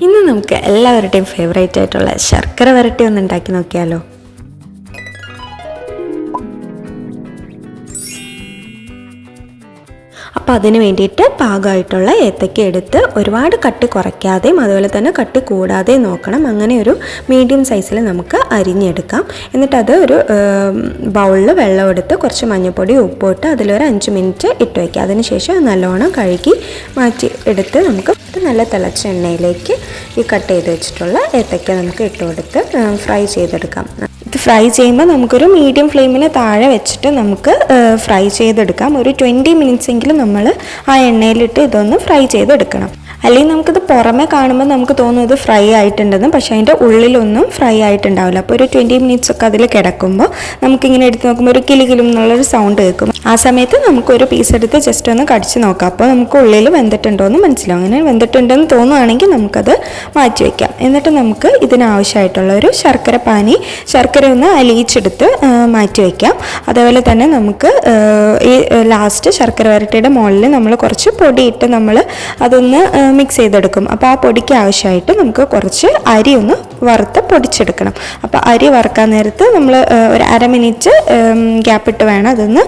ഇന്ന് നമുക്ക് എല്ലാവരുടെയും ഫേവറേറ്റ് ആയിട്ടുള്ള ശർക്കര വരട്ടി ഒന്ന് ഉണ്ടാക്കി നോക്കിയാലോ? അപ്പോൾ അതിന് വേണ്ടിയിട്ട് പാകമായിട്ടുള്ള ഏത്തക്ക എടുത്ത് ഒരുപാട് കട്ട് കുറയ്ക്കാതെയും അതുപോലെ തന്നെ കട്ട് കൂടാതെയും നോക്കണം. അങ്ങനെ ഒരു മീഡിയം സൈസിൽ നമുക്ക് അരിഞ്ഞെടുക്കാം. എന്നിട്ട് അത് ഒരു ബൗളിൽ വെള്ളം എടുത്ത് കുറച്ച് മഞ്ഞൾപ്പൊടി ഉപ്പ് ഇട്ട് അതിലൊരു അഞ്ച് മിനിറ്റ് ഇട്ട് വയ്ക്കുക അതിനുശേഷം അത് നല്ലോണം കഴുകി മാറ്റി എടുത്ത് നമുക്ക് നല്ല തിളച്ച എണ്ണയിലേക്ക് ഈ കട്ട് ചെയ്ത് വെച്ചിട്ടുള്ള ഏത്തക്ക നമുക്ക് ഇട്ട് കൊടുത്ത് ഫ്രൈ ചെയ്തെടുക്കാം. ഫ്രൈ ചെയ്യുമ്പോൾ നമുക്കൊരു മീഡിയം ഫ്ലെയിമിന് താഴെ വെച്ചിട്ട് നമുക്ക് ഫ്രൈ ചെയ്തെടുക്കാം. ഒരു ട്വന്റി മിനിറ്റ്സ് എങ്കിലും നമ്മൾ ആ എണ്ണയിലിട്ട് ഇതൊന്ന് ഫ്രൈ ചെയ്തെടുക്കണം. അല്ലെങ്കിൽ നമുക്കിത് പുറമെ കാണുമ്പോൾ നമുക്ക് തോന്നും ഇത് ഫ്രൈ ആയിട്ടുണ്ടെന്ന് പക്ഷേ അതിന്റെ ഉള്ളിലൊന്നും ഫ്രൈ ആയിട്ടുണ്ടാവില്ല. അപ്പോൾ ഒരു ട്വന്റി മിനിറ്റ്സ് ഒക്കെ അതിൽ കിടക്കുമ്പോൾ നമുക്കിങ്ങനെ എടുത്ത് നോക്കുമ്പോൾ ഒരു കിലുകിലും എന്നുള്ളൊരു സൗണ്ട് കേൾക്കും. ആ സമയത്ത് നമുക്കൊരു പീസ് എടുത്ത് ജസ്റ്റ് ഒന്ന് കടിച്ച് നോക്കാം. അപ്പോൾ നമുക്ക് ഉള്ളിൽ വെന്തിട്ടുണ്ടോ എന്ന് മനസ്സിലാവും. അങ്ങനെ വെന്തിട്ടുണ്ടെന്ന് തോന്നുവാണെങ്കിൽ നമുക്കത് മാറ്റി വയ്ക്കാം. എന്നിട്ട് നമുക്ക് ഇതിനാവശ്യമായിട്ടുള്ള ഒരു ശർക്കര പാനി ശർക്കര ഒന്ന് അലിയിച്ചെടുത്ത് മാറ്റി വയ്ക്കാം. അതേപോലെ തന്നെ നമുക്ക് ഈ ലാസ്റ്റ് ശർക്കര വരട്ടിയുടെ മുകളിൽ നമ്മൾ കുറച്ച് പൊടിയിട്ട് നമ്മൾ അതൊന്ന് മിക്സ് ചെയ്തെടുക്കും. അപ്പോൾ ആ പൊടിക്ക് ആവശ്യമായിട്ട് നമുക്ക് കുറച്ച് അരി ഒന്ന് വറുത്ത് പൊടിച്ചെടുക്കണം. അപ്പോൾ അരി വറുക്കാൻ നേരത്ത് നമ്മൾ ഒരു അര മിനിറ്റ് ഗ്യാപ്പിട്ട് വേണം അതൊന്ന്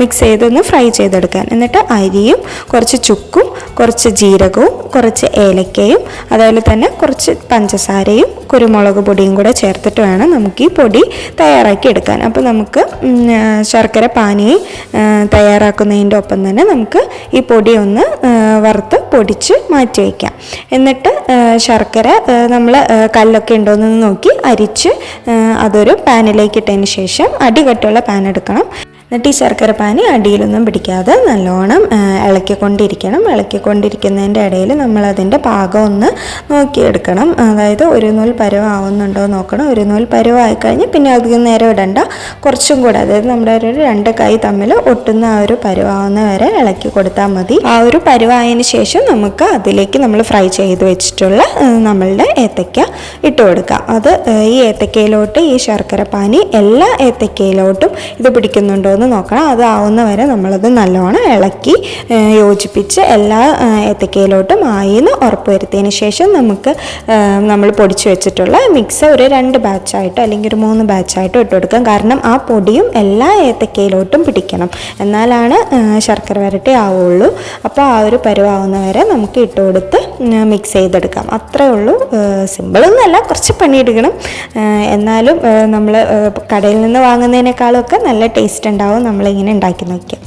മിക്സ് ചെയ്തൊന്ന് ഫ്രൈ ചെയ്തെടുക്കാൻ. എന്നിട്ട് അരിയും കുറച്ച് ചുക്കും കുറച്ച് ജീരകവും കുറച്ച് ഏലക്കയും അതേപോലെ തന്നെ കുറച്ച് പഞ്ചസാരയും കുരുമുളക് പൊടിയും കൂടെ ചേർത്തിട്ട് വേണം നമുക്ക് ഈ പൊടി തയ്യാറാക്കി എടുക്കാൻ. അപ്പോൾ നമുക്ക് ശർക്കര പാനി തയ്യാറാക്കുന്നതിന്റെ ഒപ്പം തന്നെ നമുക്ക് ഈ പൊടി ഒന്ന് വറുത്ത് പൊടിച്ച് മാറ്റി വയ്ക്കാം. എന്നിട്ട് ശർക്കര നമ്മൾ കല്ലൊക്കെ ഉണ്ടോ എന്ന് നോക്കി അരിച്ച് അതൊരു പാനിലേക്ക് ഇട്ടതിന് ശേഷം അടികട്ടുള്ള പാൻ എടുക്കണം. എന്നിട്ട് ഈ ശർക്കര പാനി അടിയിലൊന്നും പിടിക്കാതെ നല്ലോണം ഇളക്കിക്കൊണ്ടിരിക്കണം. ഇളക്കിക്കൊണ്ടിരിക്കുന്നതിന്റെ ഇടയിൽ നമ്മൾ അതിന്റെ പാകം ഒന്ന് നോക്കിയെടുക്കണം. അതായത് ഒരു നൂൽ പരുവാവുന്നുണ്ടോ നോക്കണം. ഒരു നൂൽ പരുവായി കഴിഞ്ഞ് പിന്നെ അധികം നേരം ഇടണ്ട. കുറച്ചും കൂടെ അതായത് നമ്മുടെ ഒരു രണ്ട് കൈ തമ്മിൽ ഒട്ടുന്ന ആ ഒരു പരുവാവുന്ന വരെ ഇളക്കി കൊടുത്താൽ മതി. ആ ഒരു പരുവായതിന് ശേഷം നമുക്ക് അതിലേക്ക് നമ്മൾ ഫ്രൈ ചെയ്ത് വെച്ചിട്ടുള്ള നമ്മളുടെ ഏത്തയ്ക്ക ഇട്ട് കൊടുക്കാം. അത് ഈ ഏത്തക്കയിലോട്ട് ഈ ശർക്കര പാനി എല്ലാ ഏത്തക്കയിലോട്ടും ഇത് പിടിക്കുന്നുണ്ടോ എന്ന് നോക്കണം. അത് ആവുന്ന വരെ നമ്മളത് നല്ലോണം ഇളക്കി യോജിപ്പിച്ച് എല്ലാ ഏത്തക്കയിലോട്ടും ആയിന്ന് ഉറപ്പ് വരുത്തിയതിന് ശേഷം നമുക്ക് നമ്മൾ പൊടിച്ചു വെച്ചിട്ടുള്ള മിക്സ് ഒരു രണ്ട് ബാച്ചായിട്ടോ അല്ലെങ്കിൽ ഒരു മൂന്ന് ബാച്ചായിട്ടോ ഇട്ട് കൊടുക്കാം. കാരണം ആ പൊടിയും എല്ലാ ഏത്തക്കയിലോട്ടും പിടിക്കണം. എന്നാലാണ് ശർക്കര വരട്ടി ആവുള്ളൂ. അപ്പോൾ ആ ഒരു പരുവാവുന്നവരെ നമുക്ക് ഇട്ട് കൊടുത്ത് മിക്സ് ചെയ്തെടുക്കാം. അത്രേ ഉള്ളൂ. സിമ്പിളൊന്നുമല്ല കുറച്ച് പണിയെടുക്കണം. എന്നാലും നമ്മൾ കടയിൽ നിന്ന് വാങ്ങുന്നതിനേക്കാളും ഒക്കെ നല്ല ടേസ്റ്റ് ഉണ്ടാവും. നമ്മളിങ്ങനെ ഉണ്ടാക്കി നോക്കിയാൽ.